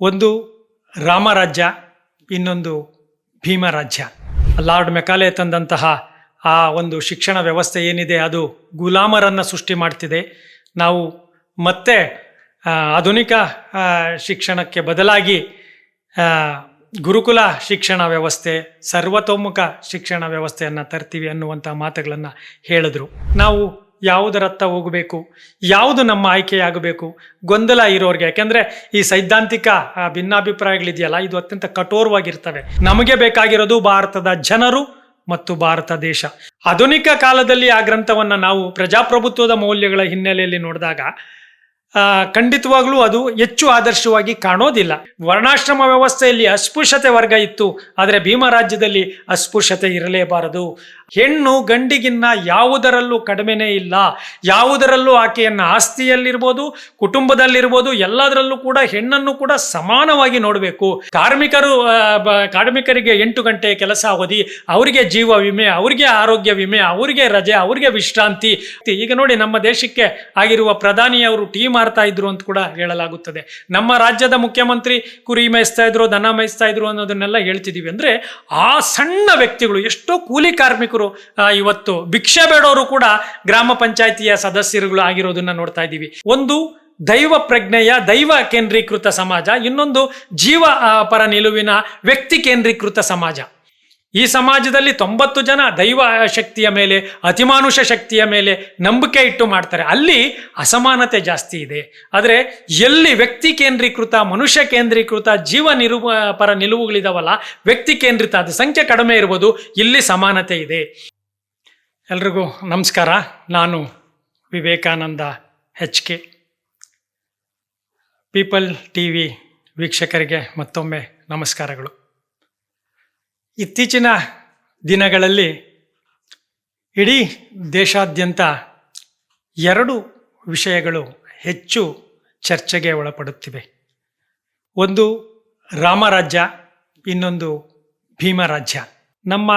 ಒಂದು ರಾಮರಾಜ್ಯ, ಇನ್ನೊಂದು ಭೀಮರಾಜ್ಯ. Lord Macaulay ತಂದಂತಹ ಆ ಒಂದು ಶಿಕ್ಷಣ ವ್ಯವಸ್ಥೆ ಏನಿದೆ, ಅದು ಗುಲಾಮರನ್ನು ಸೃಷ್ಟಿ ಮಾಡ್ತಿದೆ. ನಾವು ಮತ್ತೆ ಆಧುನಿಕ ಶಿಕ್ಷಣಕ್ಕೆ ಬದಲಾಗಿ ಗುರುಕುಲ ಶಿಕ್ಷಣ ವ್ಯವಸ್ಥೆ, ಸರ್ವತೋಮುಖ ಶಿಕ್ಷಣ ವ್ಯವಸ್ಥೆಯನ್ನು ತರ್ತೀವಿ ಅನ್ನುವಂಥ ಮಾತುಗಳನ್ನು ಹೇಳಿದ್ರು. ನಾವು ಯಾವುದರತ್ತ ಹೋಗಬೇಕು? ಯಾವುದು ನಮ್ಮ ಆಯ್ಕೆಯಾಗಬೇಕು? ಗೊಂದಲ ಇರೋರಿಗೆ. ಯಾಕೆಂದ್ರೆ ಈ ಸೈದ್ಧಾಂತಿಕ ಭಿನ್ನಾಭಿಪ್ರಾಯಗಳಿದೆಯಲ್ಲ, ಇದು ಅತ್ಯಂತ ಕಠೋರವಾಗಿರ್ತವೆ. ನಮಗೆ ಬೇಕಾಗಿರೋದು ಭಾರತದ ಜನರು ಮತ್ತು ಭಾರತ ದೇಶ. ಆಧುನಿಕ ಕಾಲದಲ್ಲಿ ಆ ಗ್ರಂಥವನ್ನ ನಾವು ಪ್ರಜಾಪ್ರಭುತ್ವದ ಮೌಲ್ಯಗಳ ಹಿನ್ನೆಲೆಯಲ್ಲಿ ನೋಡಿದಾಗ ಖಂಡಿತವಾಗ್ಲೂ ಅದು ಹೆಚ್ಚು ಆದರ್ಶವಾಗಿ ಕಾಣೋದಿಲ್ಲ. ವರ್ಣಾಶ್ರಮ ವ್ಯವಸ್ಥೆಯಲ್ಲಿ ಅಸ್ಪೃಶ್ಯತೆ ವರ್ಗ ಇತ್ತು, ಆದರೆ ಭೀಮ ರಾಜ್ಯದಲ್ಲಿ ಅಸ್ಪೃಶ್ಯತೆ ಇರಲೇಬಾರದು. ಹೆಣ್ಣು ಗಂಡಿಗಿನ್ನ ಯಾವುದರಲ್ಲೂ ಕಡಿಮೆನೇ ಇಲ್ಲ. ಯಾವುದರಲ್ಲೂ ಆಕೆಯನ್ನ ಆಸ್ತಿಯಲ್ಲಿರ್ಬೋದು, ಕುಟುಂಬದಲ್ಲಿರ್ಬೋದು, ಎಲ್ಲದರಲ್ಲೂ ಕೂಡ ಹೆಣ್ಣನ್ನು ಕೂಡ ಸಮಾನವಾಗಿ ನೋಡಬೇಕು. ಕಾರ್ಮಿಕರು ಕಾರ್ಮಿಕರಿಗೆ ಎಂಟು ಗಂಟೆ ಕೆಲಸ ಅವಧಿ, ಅವರಿಗೆ ಜೀವ ವಿಮೆ, ಅವರಿಗೆ ಆರೋಗ್ಯ ವಿಮೆ, ಅವರಿಗೆ ರಜೆ, ಅವರಿಗೆ ವಿಶ್ರಾಂತಿ. ಈಗ ನೋಡಿ ನಮ್ಮ ದೇಶಕ್ಕೆ ಆಗಿರುವ ಪ್ರಧಾನಿಯವರು ಟೀ ಮಾರ್ತಾ ಇದ್ರು ಅಂತ ಕೂಡ ಹೇಳಲಾಗುತ್ತದೆ. ನಮ್ಮ ರಾಜ್ಯದ ಮುಖ್ಯಮಂತ್ರಿ ಕುರಿ ಮೇಯಿಸ್ತಾ ಇದ್ರು, ದನ ಮೇಯಿಸ್ತಾ ಇದ್ರು ಅನ್ನೋದನ್ನೆಲ್ಲ ಹೇಳ್ತಿದೀವಿ. ಅಂದ್ರೆ ಆ ಸಣ್ಣ ವ್ಯಕ್ತಿಗಳು ಎಷ್ಟೋ ಕೂಲಿ ಕಾರ್ಮಿಕರು ಆ, ಇವತ್ತು ಭಿಕ್ಷೆ ಬೇಡೋರು ಕೂಡ ಗ್ರಾಮ ಪಂಚಾಯಿತಿಯ ಸದಸ್ಯರುಗಳು ಆಗಿರೋದನ್ನ ನೋಡ್ತಾ ಇದ್ದೀವಿ. ಒಂದು ದೈವ ಪ್ರಜ್ಞೆಯ ದೈವ ಕೇಂದ್ರೀಕೃತ ಸಮಾಜ ಇನ್ನೊಂದು ಜೀವ ಪರ ನಿಲುವಿನ ವ್ಯಕ್ತಿ ಕೇಂದ್ರೀಕೃತ ಸಮಾಜ. ಈ ಸಮಾಜದಲ್ಲಿ ತೊಂಬತ್ತು ಜನ ದೈವ ಶಕ್ತಿಯ ಮೇಲೆ, ಅತಿಮಾನುಷ ಶಕ್ತಿಯ ಮೇಲೆ ನಂಬಿಕೆ ಇಟ್ಟು ಮಾಡ್ತಾರೆ. ಅಲ್ಲಿ ಅಸಮಾನತೆ ಜಾಸ್ತಿ ಇದೆ. ಆದರೆ ಎಲ್ಲಿ ವ್ಯಕ್ತಿ ಕೇಂದ್ರೀಕೃತ, ಮನುಷ್ಯ ಕೇಂದ್ರೀಕೃತ, ಜೀವ ನಿರು ಪರ ನಿಲುವುಗಳಿದಾವಲ್ಲ, ವ್ಯಕ್ತಿ ಕೇಂದ್ರಿತ, ಅದು ಸಂಖ್ಯೆ ಕಡಿಮೆ ಇರ್ಬೋದು, ಇಲ್ಲಿ ಸಮಾನತೆ ಇದೆ. ಎಲ್ರಿಗೂ ನಮಸ್ಕಾರ. ನಾನು Vivekananda H K. People T V ವೀಕ್ಷಕರಿಗೆ ಮತ್ತೊಮ್ಮೆ ನಮಸ್ಕಾರಗಳು. ಇತ್ತೀಚಿನ ದಿನಗಳಲ್ಲಿ ಇಡೀ ದೇಶಾದ್ಯಂತ ಎರಡು ವಿಷಯಗಳು ಹೆಚ್ಚು ಚರ್ಚೆಗೆ ಒಳಪಡುತ್ತಿವೆ. ಒಂದು ರಾಮರಾಜ್ಯ, ಇನ್ನೊಂದು ಭೀಮರಾಜ್ಯ. ನಮ್ಮ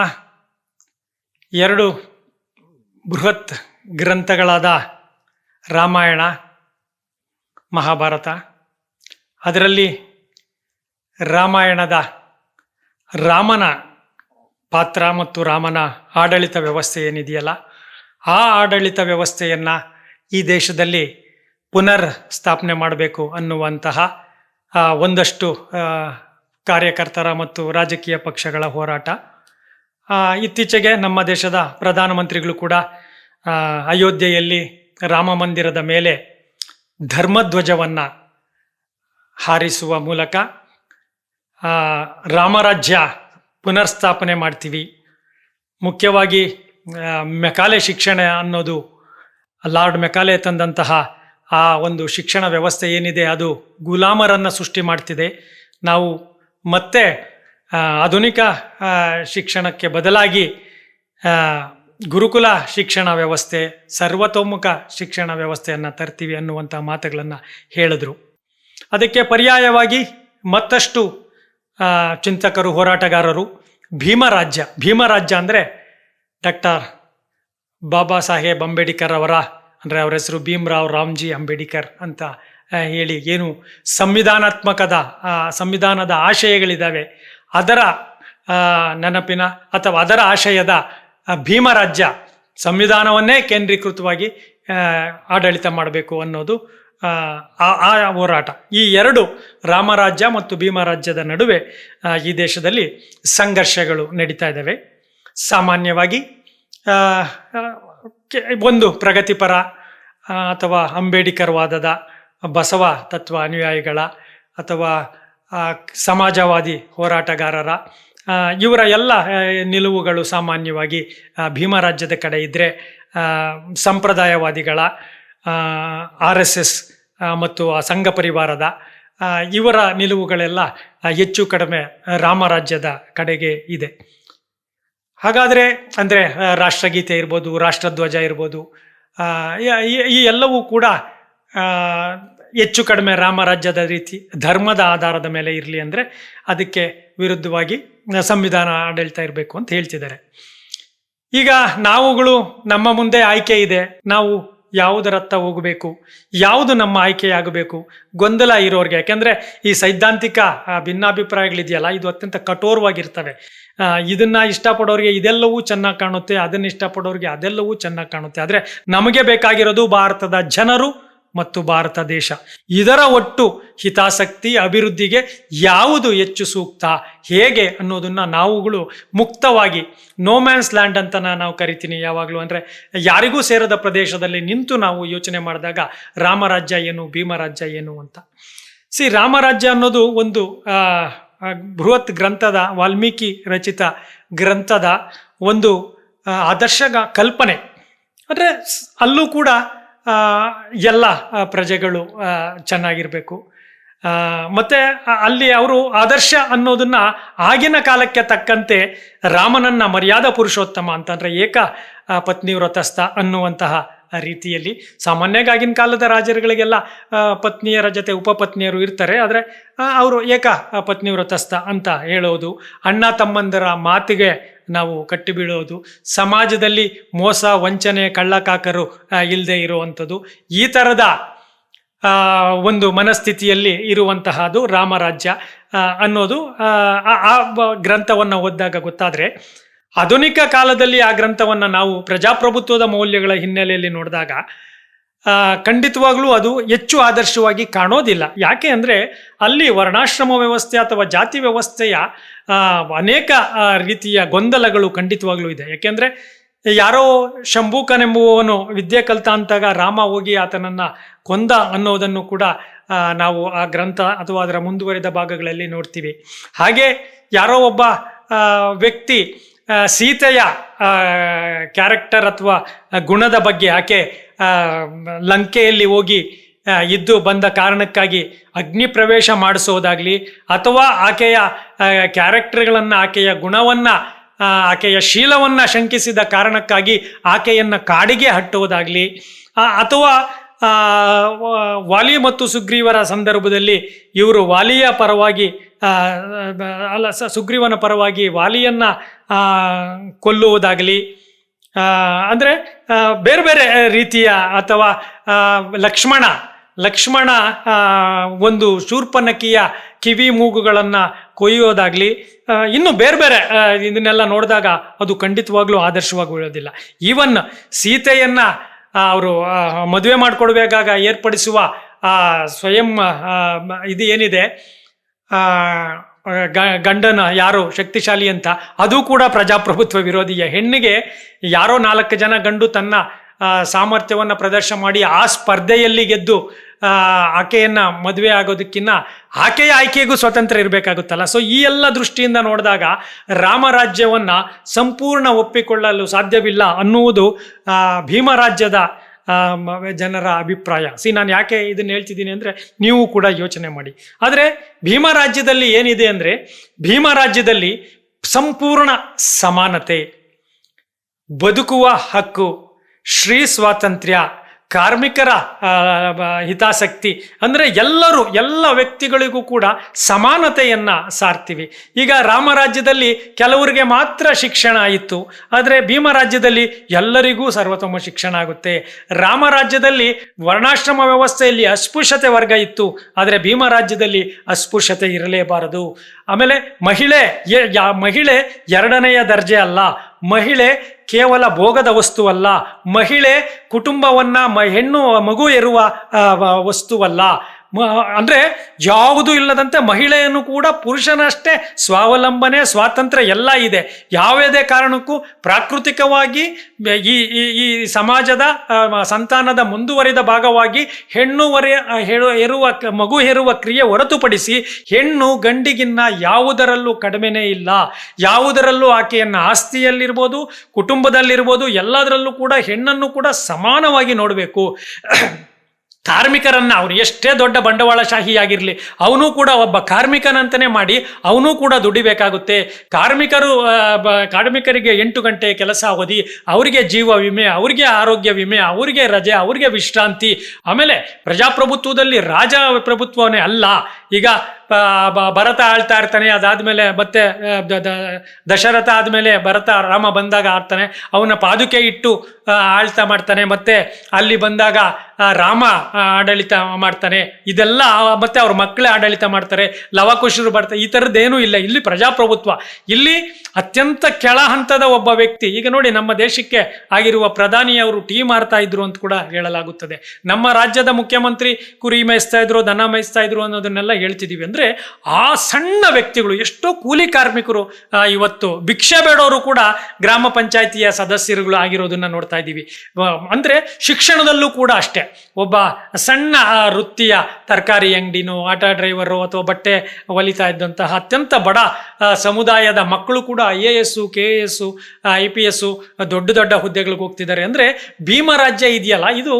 ಎರಡು ಬೃಹತ್ ಗ್ರಂಥಗಳಾದ ರಾಮಾಯಣ, ಮಹಾಭಾರತ, ಅದರಲ್ಲಿ ರಾಮಾಯಣದ ರಾಮನ ಪಾತ್ರ ಮತ್ತು ರಾಮನ ಆಡಳಿತ ವ್ಯವಸ್ಥೆ ಏನಿದೆಯಲ್ಲ, ಆ ಆಡಳಿತ ವ್ಯವಸ್ಥೆಯನ್ನು ಈ ದೇಶದಲ್ಲಿ ಪುನರ್ ಸ್ಥಾಪನೆ ಮಾಡಬೇಕು ಅನ್ನುವಂತಹ ಒಂದಷ್ಟು ಕಾರ್ಯಕರ್ತರ ಮತ್ತು ರಾಜಕೀಯ ಪಕ್ಷಗಳ ಹೋರಾಟ. ಇತ್ತೀಚೆಗೆ ನಮ್ಮ ದೇಶದ ಪ್ರಧಾನಮಂತ್ರಿಗಳು ಕೂಡ ಅಯೋಧ್ಯೆಯಲ್ಲಿ ರಾಮ ಮಂದಿರದ ಮೇಲೆ ಧರ್ಮಧ್ವಜವನ್ನು ಹಾರಿಸುವ ಮೂಲಕ ರಾಮರಾಜ್ಯ ಪುನರ್ಸ್ಥಾಪನೆ ಮಾಡ್ತೀವಿ. ಮುಖ್ಯವಾಗಿ ಮೆಕಾಲೆ ಶಿಕ್ಷಣ ಅನ್ನೋದು, ಲಾರ್ಡ್ ಮೆಕಾಲೆ ತಂದಂತಹ ಆ ಒಂದು ಶಿಕ್ಷಣ ವ್ಯವಸ್ಥೆ ಏನಿದೆ, ಅದು ಗುಲಾಮರನ್ನು ಸೃಷ್ಟಿ ಮಾಡ್ತಿದೆ. ನಾವು ಮತ್ತೆ ಆಧುನಿಕ ಶಿಕ್ಷಣಕ್ಕೆ ಬದಲಾಗಿ ಗುರುಕುಲ ಶಿಕ್ಷಣ ವ್ಯವಸ್ಥೆ, ಸರ್ವತೋಮುಖ ಶಿಕ್ಷಣ ವ್ಯವಸ್ಥೆಯನ್ನು ತರ್ತೀವಿ ಅನ್ನುವಂಥ ಮಾತುಗಳನ್ನು ಹೇಳಿದ್ರು. ಅದಕ್ಕೆ ಪರ್ಯಾಯವಾಗಿ ಮತ್ತಷ್ಟು ಚಿಂತಕರು, ಹೋರಾಟಗಾರರು, ಭೀಮರಾಜ್ಯ. ಭೀಮರಾಜ್ಯ ಅಂದರೆ ಡಾಕ್ಟರ್ ಬಾಬಾ ಸಾಹೇಬ್ ಅಂಬೇಡ್ಕರ್ ಅವರ, ಅಂದರೆ ಅವರ ಹೆಸರು ಭೀಮರಾವ್ ರಾಮ್ಜಿ ಅಂಬೇಡ್ಕರ್ ಅಂತ ಹೇಳಿ ಏನು ಸಂವಿಧಾನಾತ್ಮಕದ ಸಂವಿಧಾನದ ಆಶಯಗಳಿದ್ದಾವೆ. ಅದರ ನೆನಪಿನ ಅಥವಾ ಅದರ ಆಶಯದ ಭೀಮರಾಜ್ಯ ಸಂವಿಧಾನವನ್ನೇ ಕೇಂದ್ರೀಕೃತವಾಗಿ ಆಡಳಿತ ಮಾಡಬೇಕು ಅನ್ನೋದು ಆ, ಹೋರಾಟ. ಈ ಎರಡು ರಾಮರಾಜ್ಯ ಮತ್ತು ಭೀಮರಾಜ್ಯದ ನಡುವೆ ಈ ದೇಶದಲ್ಲಿ ಸಂಘರ್ಷಗಳು ನಡೀತಾ ಇದ್ದಾವೆ. ಸಾಮಾನ್ಯವಾಗಿ ಒಂದು ಪ್ರಗತಿಪರ ಅಥವಾ ಅಂಬೇಡ್ಕರ್ ವಾದದ ಬಸವ ತತ್ವ ಅನುಯಾಯಿಗಳ ಅಥವಾ ಸಮಾಜವಾದಿ ಹೋರಾಟಗಾರರ ಇವರ ಎಲ್ಲ ನಿಲುವುಗಳು ಸಾಮಾನ್ಯವಾಗಿ ಭೀಮರಾಜ್ಯದ ಕಡೆ ಇದ್ದರೆ ಸಂಪ್ರದಾಯವಾದಿಗಳ ಆರ್ ಎಸ್ ಎಸ್ ಮತ್ತು ಆ ಸಂಘ ಪರಿವಾರದ ಇವರ ನಿಲುವುಗಳೆಲ್ಲ ಹೆಚ್ಚು ಕಡಿಮೆ ರಾಮರಾಜ್ಯದ ಕಡೆಗೆ ಇದೆ. ಹಾಗಾದರೆ, ಅಂದರೆ ರಾಷ್ಟ್ರಗೀತೆ ಇರ್ಬೋದು, ರಾಷ್ಟ್ರಧ್ವಜ ಇರ್ಬೋದು ಈ- ಎಲ್ಲವೂ ಕೂಡ ಹೆಚ್ಚು ಕಡಿಮೆ ರಾಮರಾಜ್ಯದ ರೀತಿ, ಧರ್ಮದ ಆಧಾರದ ಮೇಲೆ ಇರಲಿ ಅಂದರೆ, ಅದಕ್ಕೆ ವಿರುದ್ಧವಾಗಿ ಸಂವಿಧಾನ ಆಡಳಿತ ಇರಬೇಕು ಅಂತ ಹೇಳ್ತಿದ್ದಾರೆ. ಈಗ ನಾವುಗಳು ನಮ್ಮ ಮುಂದೆ ಆಯ್ಕೆ ಇದೆ. ನಾವು ಯಾವುದರತ್ತ ಹೋಗಬೇಕು, ಯಾವುದು ನಮ್ಮ ಆಯ್ಕೆಯಾಗಬೇಕು, ಗೊಂದಲ ಇರೋರಿಗೆ. ಯಾಕೆಂದರೆ ಈ ಸೈದ್ಧಾಂತಿಕ ಭಿನ್ನಾಭಿಪ್ರಾಯಗಳಿದೆಯಲ್ಲ, ಇದು ಅತ್ಯಂತ ಕಠೋರವಾಗಿರ್ತವೆ. ಇದನ್ನ ಇಷ್ಟಪಡೋರಿಗೆ ಇದೆಲ್ಲವೂ ಚೆನ್ನಾಗಿ ಕಾಣುತ್ತೆ, ಅದನ್ನು ಇಷ್ಟಪಡೋರಿಗೆ ಅದೆಲ್ಲವೂ ಚೆನ್ನಾಗಿ ಕಾಣುತ್ತೆ. ಆದರೆ ನಮಗೆ ಬೇಕಾಗಿರೋದು ಭಾರತದ ಜನರು ಮತ್ತು ಭಾರತ ದೇಶ. ಇದರ ಒಟ್ಟು ಹಿತಾಸಕ್ತಿ ಅಭಿವೃದ್ಧಿಗೆ ಯಾವುದು ಹೆಚ್ಚು ಸೂಕ್ತ, ಹೇಗೆ ಅನ್ನೋದನ್ನ ನಾವುಗಳು ಮುಕ್ತವಾಗಿ ನೋಮ್ಯಾನ್ಸ್ ಲ್ಯಾಂಡ್ ಅಂತ ನಾವು ಕರಿತೀನಿ ಯಾವಾಗಲೂ. ಅಂದರೆ ಯಾರಿಗೂ ಸೇರದ ಪ್ರದೇಶದಲ್ಲಿ ನಿಂತು ನಾವು ಯೋಚನೆ ಮಾಡಿದಾಗ ರಾಮರಾಜ್ಯ ಏನು, ಭೀಮರಾಜ್ಯ ಏನು ಅಂತ. ಸಿ, ರಾಮರಾಜ್ಯ ಅನ್ನೋದು ಒಂದು ಬೃಹತ್ ಗ್ರಂಥದ, ವಾಲ್ಮೀಕಿ ರಚಿತ ಗ್ರಂಥದ ಒಂದು ಆದರ್ಶ ಕಲ್ಪನೆ. ಅಂದರೆ ಅಲ್ಲೂ ಕೂಡ ಎಲ್ಲ ಪ್ರಜೆಗಳು ಚೆನ್ನಾಗಿರಬೇಕು. ಮತ್ತು ಅಲ್ಲಿ ಅವರು ಆದರ್ಶ ಅನ್ನೋದನ್ನ ಆಗಿನ ಕಾಲಕ್ಕೆ ತಕ್ಕಂತೆ ರಾಮನನ್ನ ಮರ್ಯಾದಾ ಪುರುಷೋತ್ತಮ ಅಂತಂದರೆ ಏಕ ಪತ್ನಿ ವ್ರತಸ್ಥ ಅನ್ನುವಂತಹ ರೀತಿಯಲ್ಲಿ. ಸಾಮಾನ್ಯವಾಗಿ ಆಗಿನ ಕಾಲದ ರಾಜರುಗಳಿಗೆಲ್ಲ ಪತ್ನಿಯರ ಜೊತೆ ಉಪಪತ್ನಿಯರು ಇರ್ತಾರೆ. ಆದರೆ ಅವರು ಏಕ ಪತ್ನಿ ವ್ರತಸ್ಥ ಅಂತ ಹೇಳೋದು. ಅಣ್ಣ ತಮ್ಮಂದರ ಮಾತಿಗೆ ನಾವು ಕಟ್ಟಿ ಬೀಳೋದು ಸಮಾಜದಲ್ಲಿ ಮೋಸ ವಂಚನೆ ಕಳ್ಳಕಾಕರು ಇಲ್ಲದೆ ಇರುವಂಥದ್ದು. ಈ ಥರದ ಒಂದು ಮನಸ್ಥಿತಿಯಲ್ಲಿ ಇರುವಂತಹದು ರಾಮರಾಜ್ಯ ಅನ್ನೋದು ಆ, ಗ್ರಂಥವನ್ನು ಓದಿದಾಗ ಗೊತ್ತಾದರೆ ಆಧುನಿಕ ಕಾಲದಲ್ಲಿ ಆ ಗ್ರಂಥವನ್ನು ನಾವು ಪ್ರಜಾಪ್ರಭುತ್ವದ ಮೌಲ್ಯಗಳ ಹಿನ್ನೆಲೆಯಲ್ಲಿ ನೋಡಿದಾಗ ಖಂಡಿತವಾಗ್ಲೂ ಅದು ಹೆಚ್ಚು ಆದರ್ಶವಾಗಿ ಕಾಣೋದಿಲ್ಲ. ಯಾಕೆ ಅಂದರೆ ಅಲ್ಲಿ ವರ್ಣಾಶ್ರಮ ವ್ಯವಸ್ಥೆ ಅಥವಾ ಜಾತಿ ವ್ಯವಸ್ಥೆಯ ಅನೇಕ ರೀತಿಯ ಗೊಂದಲಗಳು ಖಂಡಿತವಾಗ್ಲೂ ಇದೆ. ಯಾಕೆಂದರೆ ಯಾರೋ ಶಂಭೂಕನೆಂಬುವವನು ವಿದ್ಯೆ ಕಲ್ತ ಅಂತಾಗ ರಾಮ ಹೋಗಿ ಆತನನ್ನು ಕೊಂದ ಅನ್ನೋದನ್ನು ಕೂಡ ನಾವು ಆ ಗ್ರಂಥ ಅಥವಾ ಅದರ ಮುಂದುವರಿದ ಭಾಗಗಳಲ್ಲಿ ನೋಡ್ತೀವಿ. ಹಾಗೆ ಯಾರೋ ಒಬ್ಬ ವ್ಯಕ್ತಿ ಸೀತೆಯ ಕ್ಯಾರೆಕ್ಟರ್ ಅಥವಾ ಗುಣದ ಬಗ್ಗೆ ಆಕೆ ಲಂಕೆಯಲ್ಲಿ ಹೋಗಿ ಇದ್ದು ಬಂದ ಕಾರಣಕ್ಕಾಗಿ ಅಗ್ನಿ ಪ್ರವೇಶ ಮಾಡಿಸೋದಾಗಲಿ ಅಥವಾ ಆಕೆಯ ಕ್ಯಾರೆಕ್ಟರ್ಗಳನ್ನು ಆಕೆಯ ಗುಣವನ್ನು ಆಕೆಯ ಶೀಲವನ್ನು ಶಂಕಿಸಿದ ಕಾರಣಕ್ಕಾಗಿ ಆಕೆಯನ್ನು ಕಾಡಿಗೆ ಹಟ್ಟುವುದಾಗಲಿ ಅಥವಾ ವಾಲಿ ಮತ್ತು ಸುಗ್ರೀವರ ಸಂದರ್ಭದಲ್ಲಿ ಇವರು ವಾಲಿಯ ಪರವಾಗಿ ಅಲ್ಲ, ಸ, ಸುಗ್ರೀವನ ಪರವಾಗಿ ವಾಲಿಯನ್ನ ಕೊಲ್ಲುವುದಾಗಲಿ ಅಂದರೆ ಬೇರೆ ಬೇರೆ ರೀತಿಯ ಅಥವಾ ಲಕ್ಷ್ಮಣ ಲಕ್ಷ್ಮಣ ಒಂದು ಶೂರ್ಪನಕಿಯ ಕಿವಿ ಮೂಗುಗಳನ್ನು ಕೊಯ್ಯೋದಾಗಲಿ ಇನ್ನು ಬೇರೆ ಬೇರೆ ಇದನ್ನೆಲ್ಲ ನೋಡಿದಾಗ ಅದು ಖಂಡಿತವಾಗ್ಲೂ ಆದರ್ಶವಾಗಿ ಉಳಿಯೋದಿಲ್ಲ. ಈವನ್ ಸೀತೆಯನ್ನು ಅವರು ಮದುವೆ ಮಾಡಿಕೊಡ್ಬೇಕಾಗ ಏರ್ಪಡಿಸುವ ಸ್ವಯಂ ಇದು ಏನಿದೆ ಗಂಡನ ಯಾರು ಶಕ್ತಿಶಾಲಿ ಅಂತ ಅದು ಕೂಡ ಪ್ರಜಾಪ್ರಭುತ್ವ ವಿರೋಧಿಯ ಹೆಣ್ಣಿಗೆ ಯಾರೋ ನಾಲ್ಕು ಜನ ಗಂಡು ತನ್ನ ಸಾಮರ್ಥ್ಯವನ್ನು ಪ್ರದರ್ಶನ ಮಾಡಿ ಆ ಸ್ಪರ್ಧೆಯಲ್ಲಿ ಗೆದ್ದು ಆಕೆಯನ್ನು ಮದುವೆ ಆಗೋದಕ್ಕಿನ್ನ ಆಕೆಯ ಆಯ್ಕೆಗೂ ಸ್ವತಂತ್ರ ಇರಬೇಕಾಗುತ್ತಲ್ಲ. ಸೊ ಈ ಎಲ್ಲ ದೃಷ್ಟಿಯಿಂದ ನೋಡಿದಾಗ ರಾಮರಾಜ್ಯವನ್ನು ಸಂಪೂರ್ಣ ಒಪ್ಪಿಕೊಳ್ಳಲು ಸಾಧ್ಯವಿಲ್ಲ ಅನ್ನುವುದು ಭೀಮರಾಜ್ಯದ ಜನರ ಅಭಿಪ್ರಾಯ. ಸಿ ನಾನು ಯಾಕೆ ಇದನ್ನು ಹೇಳ್ತಿದ್ದೀನಿ ಅಂದರೆ ನೀವು ಕೂಡ ಯೋಚನೆ ಮಾಡಿ. ಆದರೆ ಭೀಮ ರಾಜ್ಯದಲ್ಲಿ ಏನಿದೆ ಅಂದರೆ ಭೀಮ ರಾಜ್ಯದಲ್ಲಿ ಸಂಪೂರ್ಣ ಸಮಾನತೆ, ಬದುಕುವ ಹಕ್ಕು, ಶ್ರೀ ಸ್ವಾತಂತ್ರ್ಯ ಕಾರ್ಮಿಕರ ಹಿತಾಸಕ್ತಿ ಅಂದರೆ ಎಲ್ಲರೂ, ಎಲ್ಲ ವ್ಯಕ್ತಿಗಳಿಗೂ ಕೂಡ ಸಮಾನತೆಯನ್ನು ಸಾರ್ತೀವಿ. ಈಗ ರಾಮರಾಜ್ಯದಲ್ಲಿ ಕೆಲವರಿಗೆ ಮಾತ್ರ ಶಿಕ್ಷಣ ಇತ್ತು, ಆದರೆ ಭೀಮರಾಜ್ಯದಲ್ಲಿ ಎಲ್ಲರಿಗೂ ಸರ್ವತೋಮ ಶಿಕ್ಷಣ ಆಗುತ್ತೆ. ರಾಮರಾಜ್ಯದಲ್ಲಿ ವರ್ಣಾಶ್ರಮ ವ್ಯವಸ್ಥೆಯಲ್ಲಿ ಅಸ್ಪೃಶ್ಯತೆ ವರ್ಗ ಇತ್ತು, ಆದರೆ ಭೀಮರಾಜ್ಯದಲ್ಲಿ ಅಸ್ಪೃಶ್ಯತೆ ಇರಲೇಬಾರದು. ಆಮೇಲೆ ಮಹಿಳೆ ಮಹಿಳೆ ಎರಡನೆಯ ದರ್ಜೆ ಅಲ್ಲ ಮಹಿಳೆ ಕೇವಲ ಭೋಗದ ವಸ್ತುವಲ್ಲ ಮಹಿಳೆ ಕುಟುಂಬವನ್ನ ಮ ಹೆಣ್ಣು ಮಗು ಇರುವ ವಸ್ತುವಲ್ಲ. ಅಂದರೆ ಯಾವುದೂ ಇಲ್ಲದಂತೆ ಮಹಿಳೆಯನ್ನು ಕೂಡ ಪುರುಷನಷ್ಟೇ ಸ್ವಾವಲಂಬನೆ, ಸ್ವಾತಂತ್ರ್ಯ ಎಲ್ಲ ಇದೆ. ಯಾವುದೇ ಕಾರಣಕ್ಕೂ ಪ್ರಾಕೃತಿಕವಾಗಿ ಈ ಈ ಸಮಾಜದ ಸಂತಾನದ ಮುಂದುವರಿದ ಭಾಗವಾಗಿ ಹೆಣ್ಣು ಹೇಳು ಹೆರುವ, ಮಗು ಹೆರುವ ಕ್ರಿಯೆ ಹೊರತುಪಡಿಸಿ ಹೆಣ್ಣು ಗಂಡಿಗಿನ್ನ ಯಾವುದರಲ್ಲೂ ಕಡಿಮೆನೇ ಇಲ್ಲ. ಯಾವುದರಲ್ಲೂ ಆಕೆಯನ್ನು ಆಸ್ತಿಯಲ್ಲಿರ್ಬೋದು, ಕುಟುಂಬದಲ್ಲಿರ್ಬೋದು ಎಲ್ಲದರಲ್ಲೂ ಕೂಡ ಹೆಣ್ಣನ್ನು ಕೂಡ ಸಮಾನವಾಗಿ ನೋಡಬೇಕು. ಕಾರ್ಮಿಕರನ್ನ ಅವ್ರು ಎಷ್ಟೇ ದೊಡ್ಡ ಬಂಡವಾಳಶಾಹಿ ಆಗಿರಲಿ ಅವನು ಕೂಡ ಒಬ್ಬ ಕಾರ್ಮಿಕನಂತನೇ ಮಾಡಿ ಅವನು ಕೂಡ ದುಡಿಬೇಕಾಗುತ್ತೆ. ಕಾರ್ಮಿಕರು ಕಾರ್ಮಿಕರಿಗೆ ಎಂಟು ಗಂಟೆ ಕೆಲಸ ಅವಧಿ, ಅವರಿಗೆ ಜೀವ ವಿಮೆ, ಅವರಿಗೆ ಆರೋಗ್ಯ ವಿಮೆ, ಅವರಿಗೆ ರಜೆ, ಅವರಿಗೆ ವಿಶ್ರಾಂತಿ. ಆಮೇಲೆ ಪ್ರಜಾಪ್ರಭುತ್ವದಲ್ಲಿ ರಾಜ ಪ್ರಭುತ್ವನೇ ಅಲ್ಲ. ಈಗ ಭರತ ಆಳ್ತಾ ಇರ್ತಾನೆ, ಅದಾದ್ಮೇಲೆ ಮತ್ತೆ ದಶರಥ ಆದ್ಮೇಲೆ ಭರತ ರಾಮ ಬಂದಾಗ ಆಡ್ತಾನೆ, ಅವನ ಪಾದುಕೆ ಇಟ್ಟು ಆಳ್ತಾ ಮಾಡ್ತಾನೆ, ಮತ್ತೆ ಅಲ್ಲಿ ಬಂದಾಗ ರಾಮ ಆಡಳಿತ ಮಾಡ್ತಾನೆ, ಇದೆಲ್ಲ, ಮತ್ತೆ ಅವ್ರ ಮಕ್ಕಳೇ ಆಡಳಿತ ಮಾಡ್ತಾರೆ, ಲವಕುಶರು ಬರ್ತಾರೆ ಈ ಥರದ್ದೇನೂ ಇಲ್ಲ, ಇಲ್ಲಿ ಪ್ರಜಾಪ್ರಭುತ್ವ, ಇಲ್ಲಿ ಅತ್ಯಂತ ಕೆಳ ಹಂತದ ಒಬ್ಬ ವ್ಯಕ್ತಿ, ಈಗ ನೋಡಿ ನಮ್ಮ ದೇಶಕ್ಕೆ ಆಗಿರುವ ಪ್ರಧಾನಿಯವರು ಟೀ ಮಾರ್ತಾ ಇದ್ರು ಅಂತ ಕೂಡ ಹೇಳಲಾಗುತ್ತದೆ, ನಮ್ಮ ರಾಜ್ಯದ ಮುಖ್ಯಮಂತ್ರಿ ಕುರಿ ಮೇಯಿಸ್ತಾ ಇದ್ರು, ದನ ಮೇಯಿಸ್ತಾ ಇದ್ರು ಅನ್ನೋದನ್ನೆಲ್ಲ ಹೇಳ್ತಿದ್ದೀವಿ ಅಂದ್ರೆ ಆ ಸಣ್ಣ ವ್ಯಕ್ತಿಗಳು, ಎಷ್ಟೋ ಕೂಲಿ ಕಾರ್ಮಿಕರು ಇವತ್ತು ಭಿಕ್ಷೆ ಬೇಡೋರು ಕೂಡ ಗ್ರಾಮ ಪಂಚಾಯಿತಿಯ ಸದಸ್ಯರುಗಳು ಆಗಿರೋದನ್ನ ನೋಡ್ತಾ ಇದ್ದೀವಿ. ಅಂದ್ರೆ ಶಿಕ್ಷಣದಲ್ಲೂ ಕೂಡ ಅಷ್ಟೇ. ಒಬ್ಬ ಸಣ್ಣ ವೃತ್ತಿಯ ತರಕಾರಿ ಅಂಗಡಿನೋ, ಆಟೋ ಡ್ರೈವರು ಅಥವಾ ಬಟ್ಟೆ ಹೊಲಿತಾ ಇದ್ದಂತಹ ಅತ್ಯಂತ ಬಡ ಸಮುದಾಯದ ಮಕ್ಕಳು ಕೂಡ I A S K A S I P S ದೊಡ್ಡ ದೊಡ್ಡ ಹುದ್ದೆಗಳಿಗೆ ಹೋಗ್ತಿದ್ದಾರೆ. ಅಂದರೆ ಭೀಮರಾಜ್ಯ ಇದೆಯಲ್ಲ, ಇದು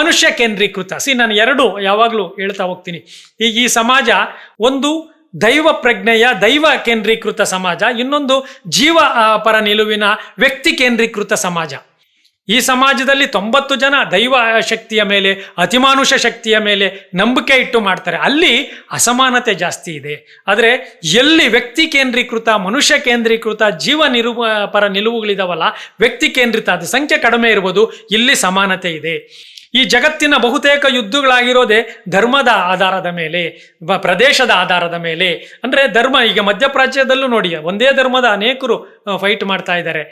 ಮನುಷ್ಯ ಕೇಂದ್ರೀಕೃತ. ಸಿ ನಾನು ಎರಡು ಯಾವಾಗಲೂ ಹೇಳ್ತಾ ಹೋಗ್ತೀನಿ. ಈಗ ಈ ಸಮಾಜ ಒಂದು ದೈವ ಪ್ರಜ್ಞೆಯ ದೈವ ಕೇಂದ್ರೀಕೃತ ಸಮಾಜ, ಇನ್ನೊಂದು ಜೀವ ಪರ ನಿಲುವಿನ ವ್ಯಕ್ತಿ ಕೇಂದ್ರೀಕೃತ ಸಮಾಜ. ಈ ಸಮಾಜದಲ್ಲಿ ತೊಂಬತ್ತು ಜನ ದೈವ ಶಕ್ತಿಯ ಮೇಲೆ, ಅತಿಮಾನುಷ ಶಕ್ತಿಯ ಮೇಲೆ ನಂಬಿಕೆ ಇಟ್ಟು ಮಾಡ್ತಾರೆ. ಅಲ್ಲಿ ಅಸಮಾನತೆ ಜಾಸ್ತಿ ಇದೆ. ಆದರೆ ಎಲ್ಲಿ ವ್ಯಕ್ತಿ ಕೇಂದ್ರೀಕೃತ, ಮನುಷ್ಯ ಕೇಂದ್ರೀಕೃತ, ಜೀವ ನಿರು, ಪರ ನಿಲುವುಗಳಿದಾವಲ್ಲ, ವ್ಯಕ್ತಿ ಕೇಂದ್ರಿತ, ಅದು ಸಂಖ್ಯೆ ಕಡಿಮೆ ಇರ್ಬೋದು, ಇಲ್ಲಿ ಸಮಾನತೆ ಇದೆ. ಈ ಜಗತ್ತಿನ ಬಹುತೇಕ ಯುದ್ಧಗಳಾಗಿರೋದೇ ಧರ್ಮದ ಆಧಾರದ ಮೇಲೆ ಪ್ರದೇಶದ ಆಧಾರದ ಮೇಲೆ. ಅಂದರೆ ಧರ್ಮ, ಈಗ ಮಧ್ಯಪ್ರಾಚ್ಯದಲ್ಲೂ ನೋಡಿ, ಒಂದೇ ಧರ್ಮದ ಅನೇಕರು ಫೈಟ್ ಮಾಡ್ತಾ ಇದ್ದಾರೆ.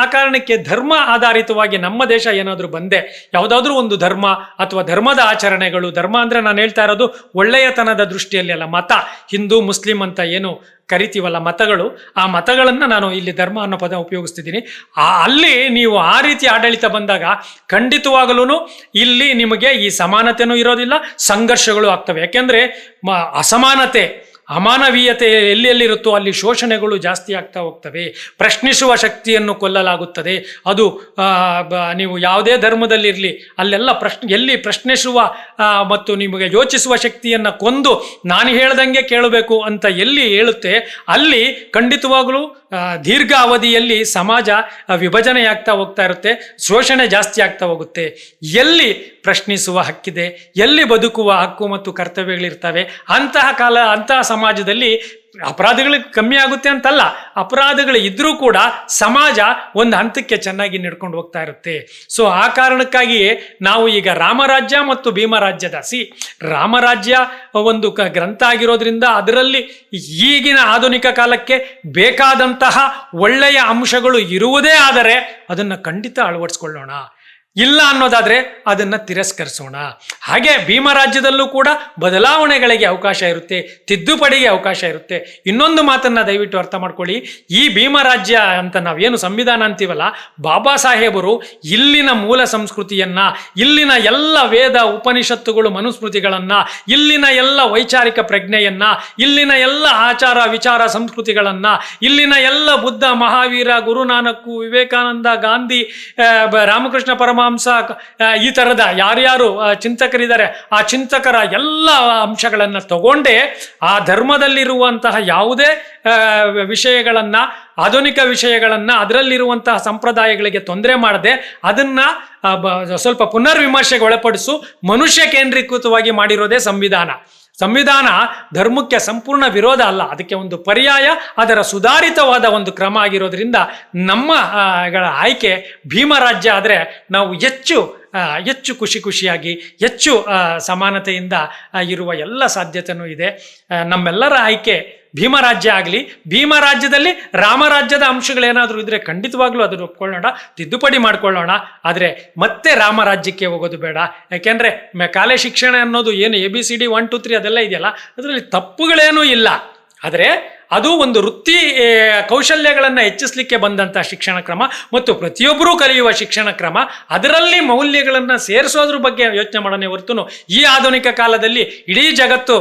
ಆ ಕಾರಣಕ್ಕೆ ಧರ್ಮ ಆಧಾರಿತವಾಗಿ ನಮ್ಮ ದೇಶ ಏನಾದರೂ ಬಂದೆ, ಯಾವುದಾದ್ರೂ ಒಂದು ಧರ್ಮ ಅಥವಾ ಧರ್ಮದ ಆಚರಣೆಗಳು, ಧರ್ಮ ಅಂದರೆ ನಾನು ಹೇಳ್ತಾ ಇರೋದು ಒಳ್ಳೆಯತನದ ದೃಷ್ಟಿಯಲ್ಲಿ ಅಲ್ಲ, ಮತ, ಹಿಂದೂ, ಮುಸ್ಲಿಂ ಅಂತ ಏನು ಕರಿತೀವಲ್ಲ ಮತಗಳು, ಆ ಮತಗಳನ್ನು ನಾನು ಇಲ್ಲಿ ಧರ್ಮ ಅನ್ನೋ ಪದ ಉಪಯೋಗಿಸ್ತಿದ್ದೀನಿ. ಆ, ಅಲ್ಲಿ ನೀವು ಆ ರೀತಿ ಆಡಳಿತ ಬಂದಾಗ ಖಂಡಿತವಾಗಲೂ ಇಲ್ಲಿ ನಿಮಗೆ ಈ ಸಮಾನತೆನೂ ಇರೋದಿಲ್ಲ, ಸಂಘರ್ಷಗಳು ಆಗ್ತವೆ. ಯಾಕೆಂದರೆ ಅಸಮಾನತೆ ಅಮಾನವೀಯತೆ ಎಲ್ಲೆಲ್ಲಿರುತ್ತೋ ಅಲ್ಲಿ ಶೋಷಣೆಗಳು ಜಾಸ್ತಿ ಆಗ್ತಾ ಹೋಗ್ತವೆ. ಪ್ರಶ್ನಿಸುವ ಶಕ್ತಿಯನ್ನು ಕೊಲ್ಲಲಾಗುತ್ತದೆ. ಅದು ನೀವು ಯಾವುದೇ ಧರ್ಮದಲ್ಲಿರಲಿ, ಅಲ್ಲೆಲ್ಲ ಪ್ರಶ್ನೆ, ಎಲ್ಲಿ ಪ್ರಶ್ನಿಸುವ ಮತ್ತು ನಿಮಗೆ ಯೋಚಿಸುವ ಶಕ್ತಿಯನ್ನು ಕೊಂದು ನಾನು ಹೇಳ್ದಂಗೆ ಕೇಳಬೇಕು ಅಂತ ಎಲ್ಲಿ ಹೇಳುತ್ತೆ, ಅಲ್ಲಿ ಖಂಡಿತವಾಗಲೂ ದೀರ್ಘ ಅವಧಿಯಲ್ಲಿ ಸಮಾಜ ವಿಭಜನೆ ವಿಭಜನೆಯಾಗ್ತಾ ಹೋಗ್ತಾ ಇರುತ್ತೆ, ಶೋಷಣೆ ಜಾಸ್ತಿ ಆಗ್ತಾ ಹೋಗುತ್ತೆ. ಎಲ್ಲಿ ಪ್ರಶ್ನಿಸುವ ಹಕ್ಕಿದೆ, ಎಲ್ಲಿ ಬದುಕುವ ಹಕ್ಕು ಮತ್ತು ಕರ್ತವ್ಯಗಳಿರ್ತವೆ, ಅಂತಹ ಕಾಲ, ಅಂತಹ ಸಮಾಜದಲ್ಲಿ ಅಪರಾಧಗಳು ಕಮ್ಮಿ ಆಗುತ್ತೆ ಅಂತಲ್ಲ, ಅಪರಾಧಗಳು ಇದ್ರೂ ಕೂಡ ಸಮಾಜ ಒಂದು ಹಂತಕ್ಕೆ ಚೆನ್ನಾಗಿ ನಡ್ಕೊಂಡು ಹೋಗ್ತಾ ಇರುತ್ತೆ. ಸೊ ಆ ಕಾರಣಕ್ಕಾಗಿಯೇ ನಾವು ಈಗ ರಾಮರಾಜ್ಯ ಮತ್ತು ಭೀಮರಾಜ್ಯದ ಸಿ ರಾಮರಾಜ್ಯ ಒಂದು ಕ ಗ್ರಂಥ ಆಗಿರೋದ್ರಿಂದ ಅದರಲ್ಲಿ ಈಗಿನ ಆಧುನಿಕ ಕಾಲಕ್ಕೆ ಬೇಕಾದಂತಹ ಒಳ್ಳೆಯ ಅಂಶಗಳು ಇರುವುದೇ ಆದರೆ ಅದನ್ನು ಖಂಡಿತ ಅಳವಡಿಸ್ಕೊಳ್ಳೋಣ. ಇಲ್ಲ ಅನ್ನೋದಾದ್ರೆ ಅದನ್ನ ತಿರಸ್ಕರಿಸೋಣ. ಹಾಗೆ ಭೀಮರಾಜ್ಯದಲ್ಲೂ ಕೂಡ ಬದಲಾವಣೆಗಳಿಗೆ ಅವಕಾಶ ಇರುತ್ತೆ, ತಿದ್ದುಪಡಿಗೆ ಅವಕಾಶ ಇರುತ್ತೆ. ಇನ್ನೊಂದು ಮಾತನ್ನ ದಯವಿಟ್ಟು ಅರ್ಥ ಮಾಡ್ಕೊಳ್ಳಿ. ಈ ಭೀಮರಾಜ್ಯ ಅಂತ ನಾವೇನು ಸಂವಿಧಾನ ಅಂತೀವಲ್ಲ, ಬಾಬಾ ಸಾಹೇಬರು ಇಲ್ಲಿನ ಮೂಲ ಸಂಸ್ಕೃತಿಯನ್ನ, ಇಲ್ಲಿನ ಎಲ್ಲ ವೇದ ಉಪನಿಷತ್ತುಗಳು ಮನುಸ್ಮೃತಿಗಳನ್ನ, ಇಲ್ಲಿನ ಎಲ್ಲ ವೈಚಾರಿಕ ಪ್ರಜ್ಞೆಯನ್ನ, ಇಲ್ಲಿನ ಎಲ್ಲ ಆಚಾರ ವಿಚಾರ ಸಂಸ್ಕೃತಿಗಳನ್ನ, ಇಲ್ಲಿನ ಎಲ್ಲ ಬುದ್ಧ, ಮಹಾವೀರ ಗುರುನಾನಕ್ಕು ವಿವೇಕಾನಂದ, ಗಾಂಧಿ ರಾಮಕೃಷ್ಣ ಪರಮಹಂಸ ಆ, ಈ ಥರದ ಯಾರ್ಯಾರು ಚಿಂತಕರಿದ್ದಾರೆ ಆ ಚಿಂತಕರ ಎಲ್ಲ ಅಂಶಗಳನ್ನು ತಗೊಂಡೇ ಆ ಧರ್ಮದಲ್ಲಿರುವಂತಹ ಯಾವುದೇ ವಿಷಯಗಳನ್ನು ಆಧುನಿಕ ವಿಷಯಗಳನ್ನು ಅದರಲ್ಲಿರುವಂತಹ ಸಂಪ್ರದಾಯಗಳಿಗೆ ತೊಂದರೆ ಮಾಡದೆ ಅದನ್ನ ಸ್ವಲ್ಪ ಪುನರ್ವಿಮರ್ಶೆಗೆ ಒಳಪಡಿಸು ಮನುಷ್ಯ ಕೇಂದ್ರೀಕೃತವಾಗಿ ಮಾಡಿರೋದೇ ಸಂವಿಧಾನ. ಸಂವಿಧಾನ ಧರ್ಮಕ್ಕೆ ಸಂಪೂರ್ಣ ವಿರೋಧ ಅಲ್ಲ. ಅದಕ್ಕೆ ಒಂದು ಪರ್ಯಾಯ, ಅದರ ಸುಧಾರಿತವಾದ ಒಂದು ಕ್ರಮ ಆಗಿರೋದ್ರಿಂದ ನಮ್ಮ ಆಯ್ಕೆ ಭೀಮರಾಜ್ಯ ಆದರೆ ನಾವು ಹೆಚ್ಚು ಹೆಚ್ಚು ಖುಷಿ ಖುಷಿಯಾಗಿ, ಹೆಚ್ಚು ಸಮಾನತೆಯಿಂದ ಇರುವ ಎಲ್ಲ ಸಾಧ್ಯತೆಯೂ ಇದೆ. ನಮ್ಮೆಲ್ಲರ ಆಯ್ಕೆ ಭೀಮರಾಜ್ಯ ಆಗಲಿ ಭೀಮರಾಜ್ಯದಲ್ಲಿ ರಾಮರಾಜ್ಯದ ಅಂಶಗಳೇನಾದರೂ ಇದ್ರೆ ಖಂಡಿತವಾಗ್ಲೂ ಅದನ್ನು ಒಪ್ಕೊಳ್ಳೋಣ, ತಿದ್ದುಪಡಿ ಮಾಡ್ಕೊಳ್ಳೋಣ. ಆದರೆ ಮತ್ತೆ ರಾಮರಾಜ್ಯಕ್ಕೆ ಹೋಗೋದು ಬೇಡ. ಯಾಕೆಂದರೆ ಕಾಲೆ ಶಿಕ್ಷಣ ಅನ್ನೋದು ಏನು A B C D one two three ಅದೆಲ್ಲ ಇದೆಯಲ್ಲ? ಅದರಲ್ಲಿ ತಪ್ಪುಗಳೇನೂ ಇಲ್ಲ. ಆದರೆ ಅದು ಒಂದು ವೃತ್ತಿ ಕೌಶಲ್ಯಗಳನ್ನು ಹೆಚ್ಚಿಸಲಿಕ್ಕೆ ಬಂದಂಥ ಶಿಕ್ಷಣ ಕ್ರಮ ಮತ್ತು ಪ್ರತಿಯೊಬ್ಬರೂ ಕಲಿಯುವ ಶಿಕ್ಷಣ ಕ್ರಮ. ಅದರಲ್ಲಿ ಮೌಲ್ಯಗಳನ್ನು ಸೇರಿಸೋದ್ರ ಬಗ್ಗೆ ಯೋಚನೆ ಮಾಡೋಣ ಹೊರತು ಈ ಆಧುನಿಕ ಕಾಲದಲ್ಲಿ ಇಡೀ ಜಗತ್ತು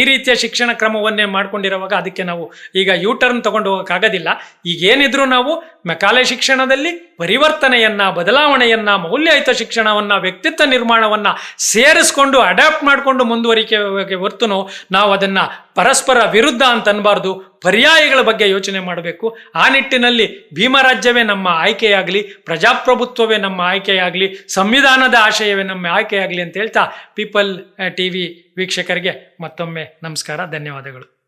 ಈ ರೀತಿಯ ಶಿಕ್ಷಣ ಕ್ರಮವನ್ನೇ ಮಾಡ್ಕೊಂಡಿರುವಾಗ ಅದಕ್ಕೆ ನಾವು ಈಗ ಯೂ ಟರ್ನ್ ತಗೊಂಡು ಹೋಗೋಕ್ಕಾಗೋದಿಲ್ಲ. ಈಗ ಏನಿದ್ರು ನಾವು ಮೆಕಾಲೆ ಶಿಕ್ಷಣದಲ್ಲಿ ಪರಿವರ್ತನೆಯನ್ನು, ಬದಲಾವಣೆಯನ್ನು, ಮೌಲ್ಯಯುತ ಶಿಕ್ಷಣವನ್ನು, ವ್ಯಕ್ತಿತ್ವ ನಿರ್ಮಾಣವನ್ನು ಸೇರಿಸ್ಕೊಂಡು ಅಡಾಪ್ಟ್ ಮಾಡಿಕೊಂಡು ಮುಂದುವರಿಕೆ ಹೊರತು ನಾವು ಅದನ್ನು ಪರಸ್ಪರ ವಿರುದ್ಧ ಅಂತ ಅನ್ಬಾರ್ದು. ಪರ್ಯಾಯಗಳ ಬಗ್ಗೆ ಯೋಚನೆ ಮಾಡಬೇಕು. ಆ ನಿಟ್ಟಿನಲ್ಲಿ ಭೀಮರಾಜ್ಯವೇ ನಮ್ಮ ಆಯ್ಕೆಯಾಗಲಿ, ಪ್ರಜಾಪ್ರಭುತ್ವವೇ ನಮ್ಮ ಆಯ್ಕೆಯಾಗಲಿ, ಸಂವಿಧಾನದ ಆಶಯವೇ ನಮ್ಮ ಆಯ್ಕೆಯಾಗಲಿ ಅಂತ ಹೇಳ್ತಾ ಪೀಪಲ್ ಟಿ ವಿ ವೀಕ್ಷಕರಿಗೆ ಮತ್ತೊಮ್ಮೆ ನಮಸ್ಕಾರ, ಧನ್ಯವಾದಗಳು.